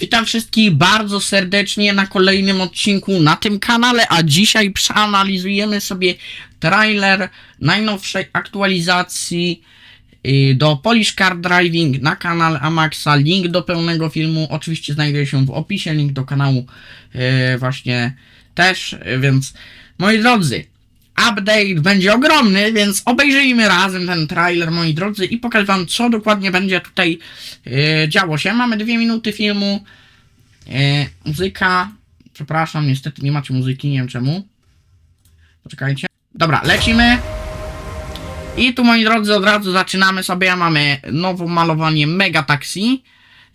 Witam wszystkich bardzo serdecznie na kolejnym odcinku na tym kanale, a dzisiaj przeanalizujemy sobie trailer najnowszej aktualizacji y, do Polish Car Driving na kanale Amaxa. Link do pełnego filmu oczywiście znajduje się w opisie, link do kanału y, właśnie też, y, więc moi drodzy, update będzie ogromny, więc obejrzyjmy razem ten trailer, moi drodzy, i pokażę wam, co dokładnie będzie tutaj e, działo się. Mamy dwie minuty filmu. E, muzyka. Przepraszam, niestety nie macie muzyki, nie wiem czemu. Poczekajcie. Dobra, lecimy. I tu, moi drodzy, od razu zaczynamy sobie. Mamy nowe malowanie Mega Taxi.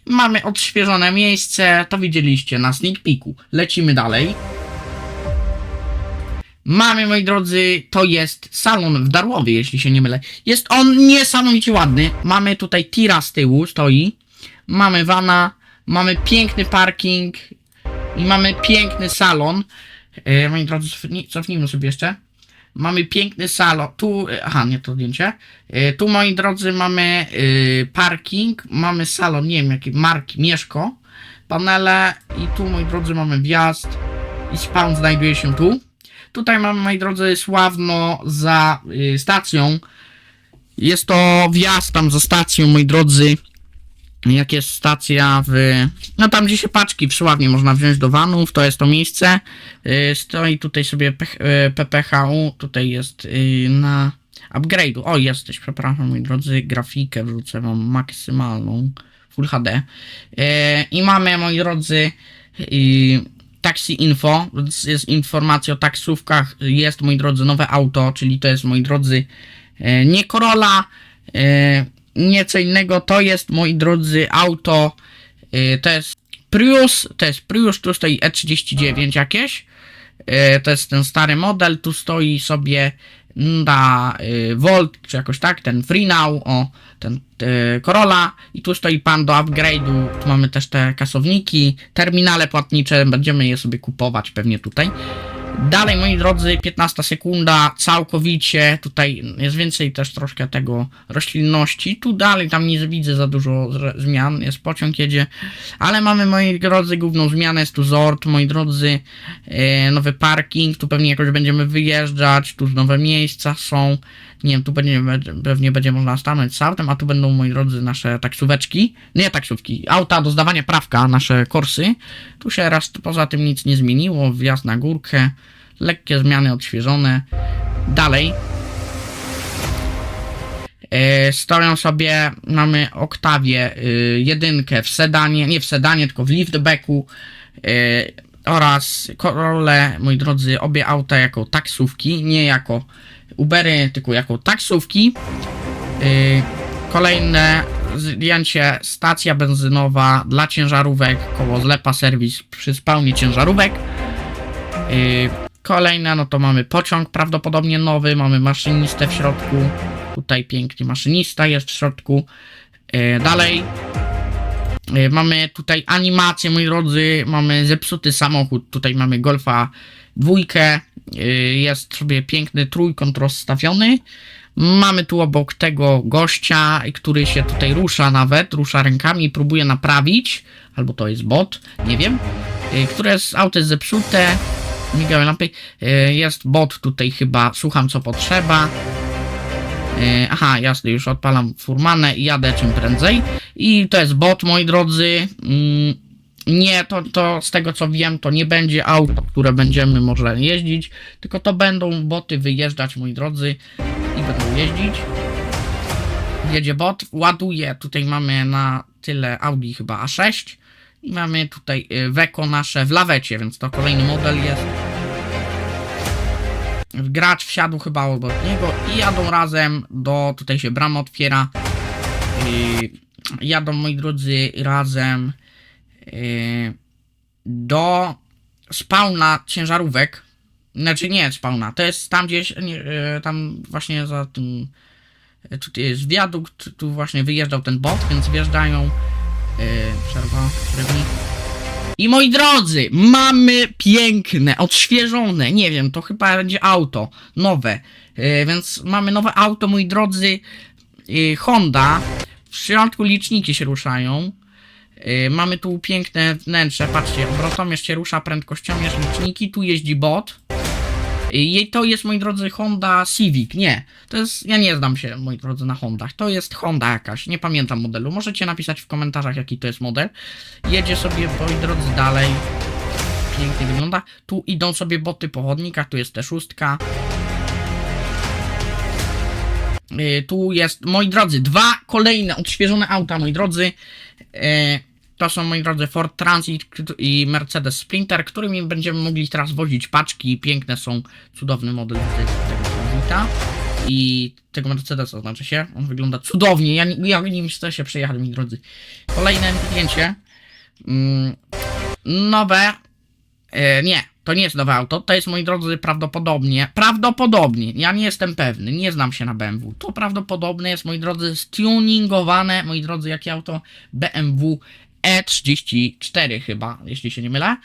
Mamy odświeżone miejsce. To widzieliście na sneak peeku. Lecimy dalej. Mamy, moi drodzy, to jest salon w Darłowie, jeśli się nie mylę. Jest on niesamowicie ładny. Mamy tutaj tira z tyłu, stoi. Mamy vana, mamy piękny parking i mamy piękny salon. E, moi drodzy, cofnij- cofnijmy sobie jeszcze. Mamy piękny salon. Tu, e, aha, nie to zdjęcie. E, tu, moi drodzy, mamy e, parking, mamy salon, nie wiem jakiej marki, Mieszko, panele i tu, moi drodzy, mamy wjazd i spawn znajduje się tu. Tutaj mamy, moi drodzy, sławno za y, stacją. Jest to wjazd tam za stacją, moi drodzy. Jak jest stacja w. No tam, gdzie się paczki w Sławnie można wziąć do vanów, to jest to miejsce. Y, stoi tutaj sobie P- y, PPHU. Tutaj jest na upgrade'u. O, jesteś, przepraszam, moi drodzy. Grafikę wrzucę wam maksymalną. Full HD. I mamy, moi drodzy. Taxi Info, jest informacja o taksówkach, jest, moi drodzy, nowe auto, czyli to jest, moi drodzy, e, nie Corolla, e, nie co innego, to jest, moi drodzy, auto, e, to jest Prius, to jest Prius, tu stoi E39 jakieś, to jest ten stary model, tu stoi sobie na y, Volt, czy jakoś tak, ten Free o, ten y, Corolla. I tu stoi pan do upgrade'u, tu mamy też te kasowniki, terminale płatnicze, będziemy je sobie kupować pewnie tutaj. Dalej, moi drodzy, 15 sekunda, całkowicie, tutaj jest więcej też troszkę tego roślinności, tu dalej, tam nie widzę za dużo zmian, jest pociąg jedzie, ale mamy, moi drodzy, główną zmianę, jest tu Zord, moi drodzy, e, nowy parking, tu pewnie jakoś będziemy wyjeżdżać, tu nowe miejsca są, nie wiem, tu będzie, pewnie będzie można stanąć z autem, a tu będą, moi drodzy, nasze taksóweczki, nie taksówki, auta do zdawania prawka, nasze korsy, tu się raz poza tym nic nie zmieniło, wjazd na górkę, lekkie zmiany odświeżone, dalej, E, stoją sobie, mamy Oktawię y, jedynkę w sedanie, nie w sedanie, tylko w liftbacku. Y, oraz Corolle, moi drodzy, obie auta jako taksówki, nie jako Ubery, tylko jako taksówki. Y, kolejne zdjęcie, stacja benzynowa dla ciężarówek, koło zlepa serwis przy spawnie ciężarówek. Y, Kolejne, no to mamy pociąg prawdopodobnie nowy, mamy maszynistę w środku. Tutaj pięknie maszynista jest w środku. E, dalej. E, mamy tutaj animację, moi drodzy. Mamy zepsuty samochód. Tutaj mamy Golfa dwójkę. E, jest sobie piękny trójkąt rozstawiony. Mamy tu obok tego gościa, który się tutaj rusza nawet, rusza rękami i próbuje naprawić, albo to jest bot, nie wiem, e, które jest auto jest zepsute, migały lampy, jest bot tutaj chyba, słucham co potrzeba, Aha, jasne, już odpalam furmanę i jadę czym prędzej. I to jest bot, moi drodzy. Mm, Nie, to, to z tego co wiem, to nie będzie auto, które będziemy może jeździć, tylko to będą boty wyjeżdżać, moi drodzy, i będą jeździć. Jedzie bot, ładuje, tutaj mamy na tyle Audi chyba A6 i mamy tutaj Weko nasze w lawecie, więc to kolejny model jest gracz wsiadł chyba obok niego i jadą razem do, tutaj się brama otwiera, yy, jadą moi drodzy razem yy, do spawna ciężarówek, znaczy nie spawna, to jest tam gdzieś, yy, tam właśnie za tym, yy, tutaj jest wiadukt, tu właśnie wyjeżdżał ten bot, więc wjeżdżają, yy, przerwa, przerwnik. I moi drodzy, mamy piękne, odświeżone, nie wiem, to chyba będzie auto, nowe, E, więc mamy nowe auto, moi drodzy, e, Honda, w środku liczniki się ruszają, Yy, mamy tu piękne wnętrze, patrzcie, obrotomierz się rusza, prędkościomierz, liczniki, tu jeździ bot. To jest, moi drodzy, Honda Civic. Nie, to jest. Ja nie znam się, moi drodzy, na Hondach. To jest Honda jakaś. Nie pamiętam modelu. Możecie napisać w komentarzach, jaki to jest model. Jedzie sobie, moi drodzy, dalej. Pięknie wygląda. Tu idą sobie boty po chodnikach. Tu jest też szóstka. Yy, tu jest, moi drodzy, dwa kolejne odświeżone auta, moi drodzy. To są, moi drodzy, Ford Transit i Mercedes Sprinter, którymi będziemy mogli teraz wozić paczki. Piękne są, cudowny model tego, tego Transita. I tego Mercedesa znaczy się. On wygląda cudownie. Ja, ja nim chcę się przejechać, moi drodzy. Kolejne zdjęcie. Mm, nowe. E, nie, to nie jest nowe auto. To jest, moi drodzy, prawdopodobnie. Prawdopodobnie. Ja nie jestem pewny. Nie znam się na BMW. To prawdopodobnie jest, moi drodzy, stuningowane. Moi drodzy, jakie auto? BMW E34 chyba, jeśli się nie mylę.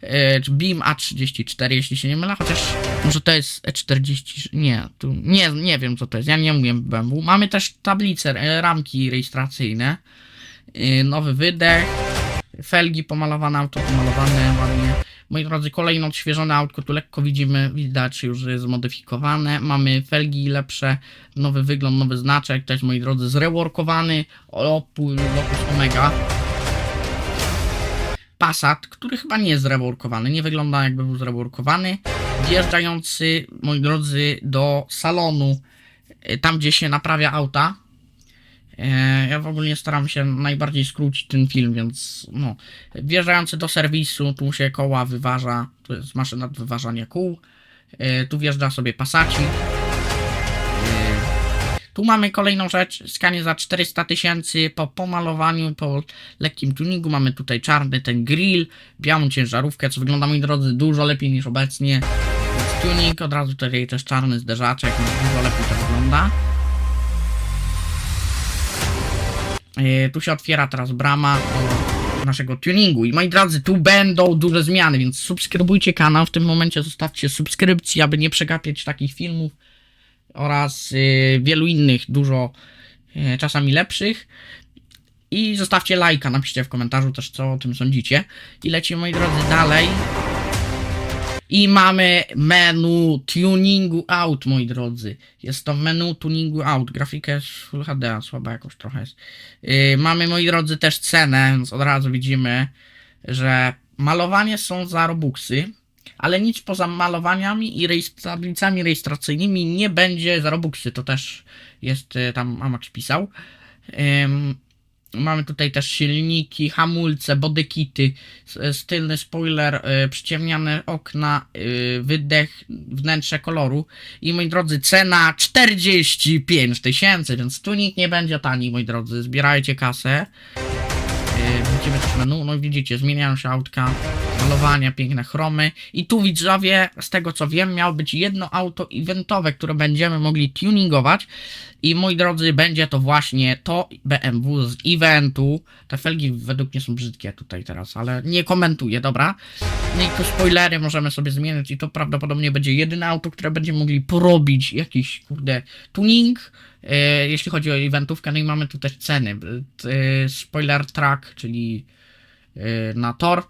E, Beam A34, jeśli się nie mylę, chociaż może to jest E40, nie, tu nie, nie wiem co to jest, ja nie umiem BMW. Mamy też tablice, e, ramki rejestracyjne, e, nowy wydech, felgi pomalowane, auto pomalowane ładnie. Moi drodzy, kolejne odświeżone autko, tu lekko widzimy, widać już że jest zmodyfikowane. Mamy felgi lepsze, nowy wygląd, nowy znaczek, też moi drodzy zreworkowany, Opel Lotus Omega. Passat, który chyba nie jest zreworkowany, nie wygląda jakby był zreworkowany, wjeżdżający, moi drodzy, do salonu, e, tam gdzie się naprawia auta. E, Ja w ogóle staram się najbardziej skrócić ten film, więc no, wjeżdżający do serwisu, tu się koła wyważa, tu jest maszyna do wyważania kół, E, tu wjeżdża sobie Passacik. Tu mamy kolejną rzecz, skanie za 400 tysięcy po pomalowaniu, po lekkim tuningu. Mamy tutaj czarny ten grill, białą ciężarówkę, co wygląda, moi drodzy, dużo lepiej niż obecnie. Więc tuning, od razu tutaj też czarny zderzaczek, no, dużo lepiej to wygląda. E, tu się otwiera teraz brama naszego tuningu. I moi drodzy, tu będą duże zmiany, więc subskrybujcie kanał. W tym momencie zostawcie subskrypcję, aby nie przegapiać takich filmów oraz y, wielu innych, dużo y, czasami lepszych. I zostawcie lajka, napiszcie w komentarzu też co o tym sądzicie. I lecimy moi drodzy dalej. I mamy menu tuningu out, moi drodzy. Jest to menu tuningu out. Grafika Full HD, słaba jakoś trochę jest. Yy, mamy, moi drodzy, też cenę, więc od razu widzimy, że malowanie są za robuxy, ale nic poza malowaniami i tablicami rejestracyjnymi nie będzie za robuxy. To też jest, y, tam Amax pisał. Ym, Mamy tutaj też silniki, hamulce, bodykity, s- tylny spoiler, y, przyciemniane okna, y, wydech, wnętrze koloru. I moi drodzy, cena 45 tysięcy, więc tu nikt nie będzie tani, moi drodzy. Zbierajcie kasę. Widzimy też menu, no widzicie, zmieniają się autka, malowania, piękne chromy. I tu widzowie, z tego co wiem, miało być jedno auto eventowe, które będziemy mogli tuningować. I moi drodzy, będzie to właśnie to BMW z eventu. Te felgi według mnie są brzydkie tutaj teraz, ale nie komentuję, dobra? No i tu spoilery możemy sobie zmienić i to prawdopodobnie będzie jedyne auto, które będziemy mogli porobić jakiś, kurde, tuning. E, jeśli chodzi o eventówkę, no i mamy tu też ceny. E, spoiler track, czyli e, na tor.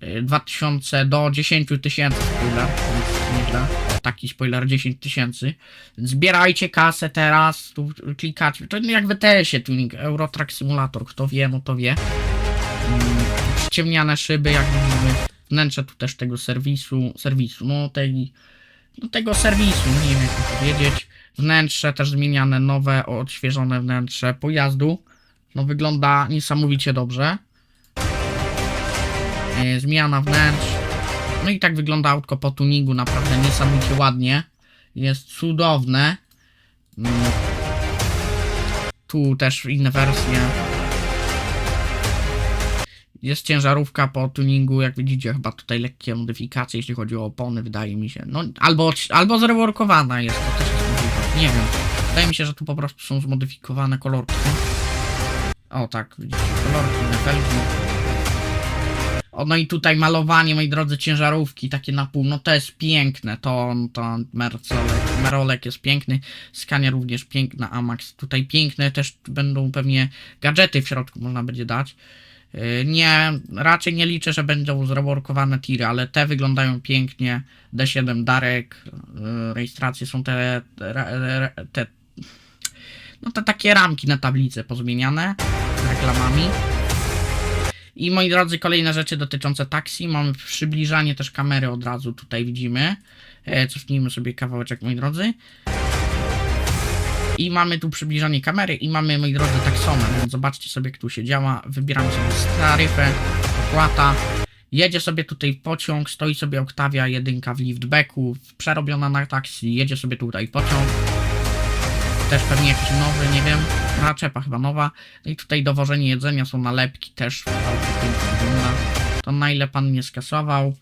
E, 2000 do 10 tysięcy spoiler, więc nieźle. Taki spoiler 10 tysięcy. Zbierajcie kasę teraz, tu klikacie. To jak w ETS-ie tuning Eurotrack Simulator, kto wie, no to wie. Mm, Przyciemniane szyby, jak widzimy. Wnętrze tu też tego serwisu, serwisu, no tej, no tego serwisu, nie wiem jak to powiedzieć. Wnętrze też zmieniane, nowe, odświeżone wnętrze pojazdu. No wygląda niesamowicie dobrze. E, Zmiana wnętrz. No i tak wygląda autko po tuningu, naprawdę niesamowicie ładnie. Jest cudowne. Mm. Tu też inne wersje. Jest ciężarówka po tuningu, jak widzicie, chyba tutaj lekkie modyfikacje, jeśli chodzi o opony, wydaje mi się. No, albo, albo zreworkowana jest, to też jest możliwe. Nie wiem. Wydaje mi się, że tu po prostu są zmodyfikowane kolorki. O tak, widzicie, kolorki, felgi. O, no i tutaj malowanie, moi drodzy, ciężarówki, takie na pół, no to jest piękne, to, to Mercolek, Merolek jest piękny, Scania również piękna, Amax tutaj piękne, też będą pewnie gadżety w środku można będzie dać. Yy, Nie, raczej nie liczę, że będą zreworkowane tiry, ale te wyglądają pięknie. D7 Darek, yy, rejestracje są te, te, te, no te takie ramki na tablicę pozmieniane reklamami. I moi drodzy, kolejne rzeczy dotyczące taksi. Mamy przybliżanie też kamery od razu tutaj widzimy. E, cofnijmy sobie kawałeczek, moi drodzy. I mamy tu przybliżanie kamery i mamy, moi drodzy, taksometr, więc zobaczcie sobie, jak tu się działa. Wybieramy sobie taryfę, opłata. Jedzie sobie tutaj pociąg, stoi sobie Octavia jedynka w liftbacku, przerobiona na taksi, jedzie sobie tutaj pociąg. Też pewnie jakiś nowy, nie wiem, naczepa chyba nowa. No i tutaj dowożenie jedzenia, są nalepki też. To na ile pan nie skasował?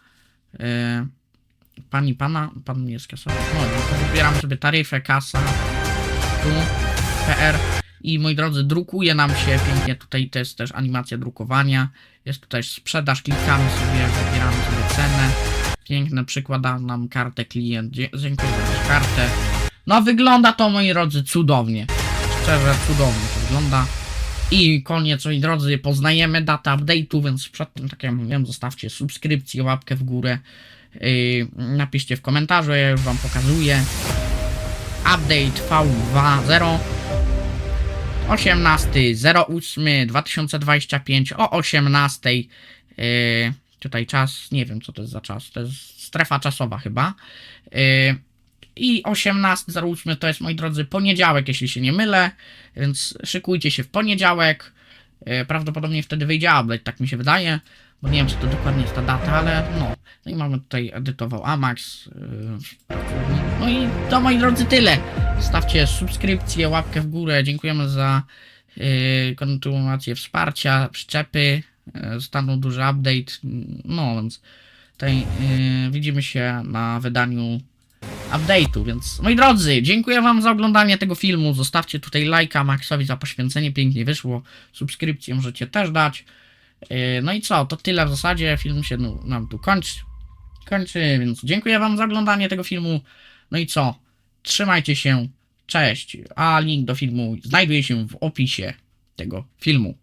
Yy, pani pana? Pan nie skasował. No, no to wybieramy sobie taryfę, kasa. Tu, PR. I moi drodzy, drukuje nam się pięknie. Tutaj to jest też animacja drukowania. Jest tutaj sprzedaż, klikamy sobie, wybieramy sobie cenę. Piękne, przykłada nam kartę klient. Dziękuję za kartę. No wygląda to, moi drodzy, cudownie. Szczerze, cudownie to wygląda. I koniec, moi drodzy, poznajemy datę update'u, więc przed tym, tak jak mówiłem, zostawcie subskrypcję, łapkę w górę. Yy, napiszcie w komentarzu, ja już wam pokazuję. Update V2.0 18.08.2025 o 18.00 yy, tutaj czas, nie wiem co to jest za czas, to jest strefa czasowa chyba yy, i 18.08 to jest moi drodzy poniedziałek, jeśli się nie mylę, więc szykujcie się w poniedziałek, yy, prawdopodobnie wtedy wyjdzie update, tak mi się wydaje, bo nie wiem co to dokładnie jest ta data, ale no, no i mamy tutaj edytował Amax, yy, no i to moi drodzy tyle. Stawcie subskrypcję, łapkę w górę. Dziękujemy za yy, kontynuację wsparcia, przyczepy. Zostaną duży update. No więc tutaj widzimy się na wydaniu update'u. Więc moi drodzy, dziękuję wam za oglądanie tego filmu. Zostawcie tutaj lajka Maxowi za poświęcenie. Pięknie wyszło. Subskrypcję możecie też dać. Yy, no i co? To tyle w zasadzie. Film się nam tu kończy. Kończy, więc dziękuję wam za oglądanie tego filmu. No i co? Trzymajcie się. Cześć. A link do filmu znajduje się w opisie tego filmu.